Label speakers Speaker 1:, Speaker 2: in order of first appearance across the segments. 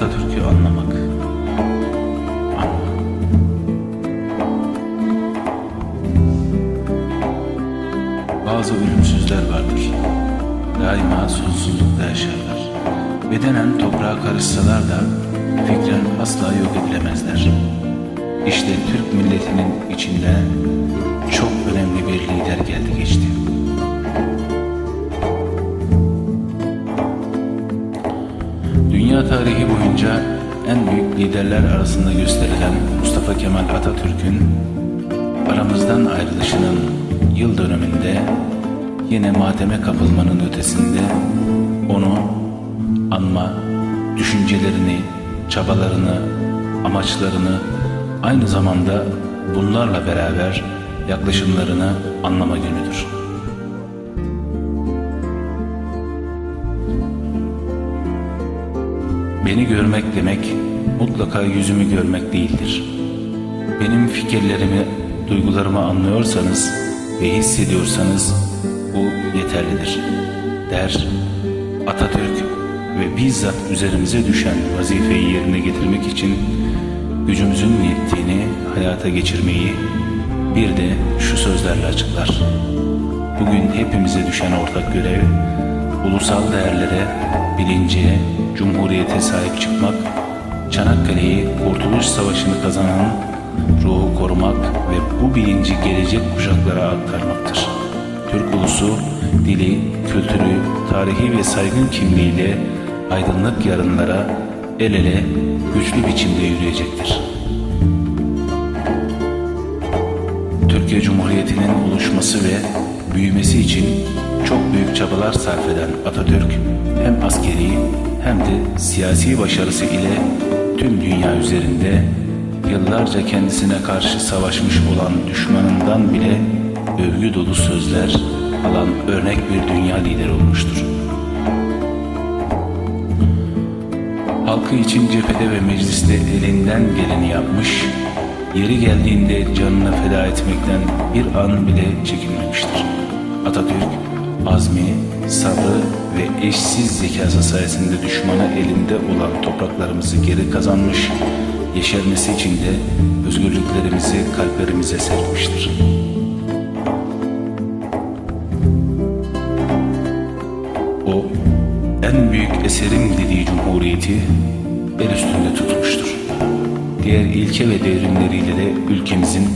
Speaker 1: Atatürk'ü anlamak. Anla. Bazı ölümsüzler vardır. Daima sonsuzlukta yaşarlar. Bedenen toprağa karışsalar da fikren asla yok edilemezler. İşte Türk milletinin içinde çok önemli bir lider geldi geçti. Tarihi boyunca en büyük liderler arasında gösterilen Mustafa Kemal Atatürk'ün aramızdan ayrılışının yıl dönümünde yine mateme kapılmanın ötesinde onu anma, düşüncelerini, çabalarını, amaçlarını aynı zamanda bunlarla beraber yaklaşımlarını anlama günüdür. Beni görmek demek mutlaka yüzümü görmek değildir. Benim fikirlerimi, duygularımı anlıyorsanız ve hissediyorsanız bu yeterlidir. Der Atatürk ve bizzat üzerimize düşen vazifeyi yerine getirmek için gücümüzün yettiğini hayata geçirmeyi bir de şu sözlerle açıklar. Bugün hepimize düşen ortak görev ulusal değerlere, bilince, cumhuriyete sahip çıkmak, Çanakkale'yi Kurtuluş Savaşı'nı kazanan ruhu korumak ve bu bilinci gelecek kuşaklara aktarmaktır. Türk ulusu dili, kültürü, tarihi ve saygın kimliğiyle aydınlık yarınlara el ele güçlü biçimde yürüyecektir. Türkiye Cumhuriyeti'nin oluşması ve büyümesi için çok büyük çabalar sarf eden Atatürk hem askeri hem de siyasi başarısı ile tüm dünya üzerinde yıllarca kendisine karşı savaşmış olan düşmanından bile övgü dolu sözler alan örnek bir dünya lideri olmuştur. Halkı için cephede ve mecliste elinden geleni yapmış, yeri geldiğinde canını feda etmekten bir an bile çekinmemiştir. Atatürk, azmi, sabrı ve eşsiz zekası sayesinde düşmana elinde olan topraklarımızı geri kazanmış, yeşermesi için de özgürlüklerimizi kalplerimize serpmiştir. O, en büyük eserim dediği cumhuriyeti el üstünde tutmuştur. Diğer ilke ve devrimleriyle de ülkemizin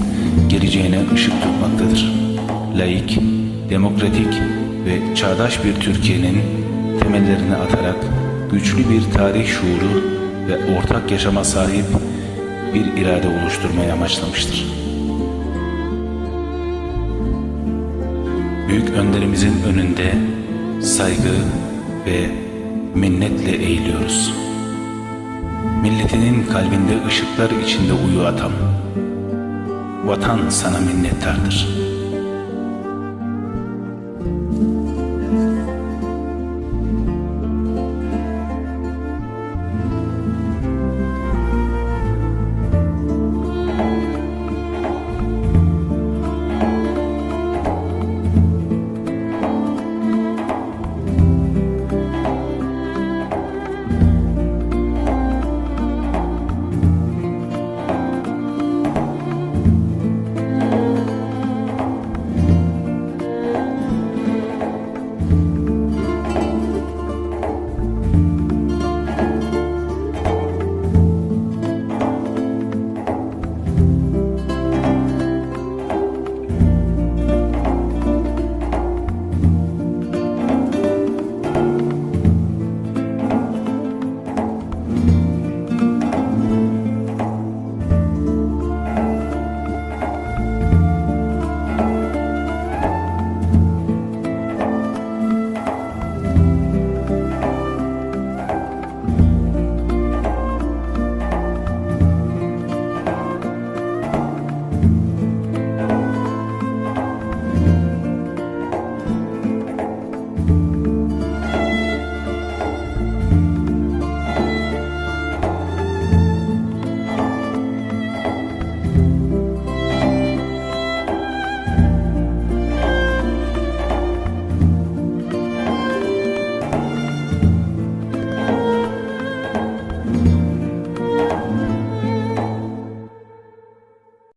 Speaker 1: geleceğine ışık tutmaktadır. Laik, demokratik ve çağdaş bir Türkiye'nin temellerini atarak güçlü bir tarih şuuru ve ortak yaşama sahip bir irade oluşturmayı amaçlamıştır. Büyük önderimizin önünde saygı ve minnetle eğiliyoruz. Milletinin kalbinde ışıklar içinde uyu atam. Vatan sana minnettardır.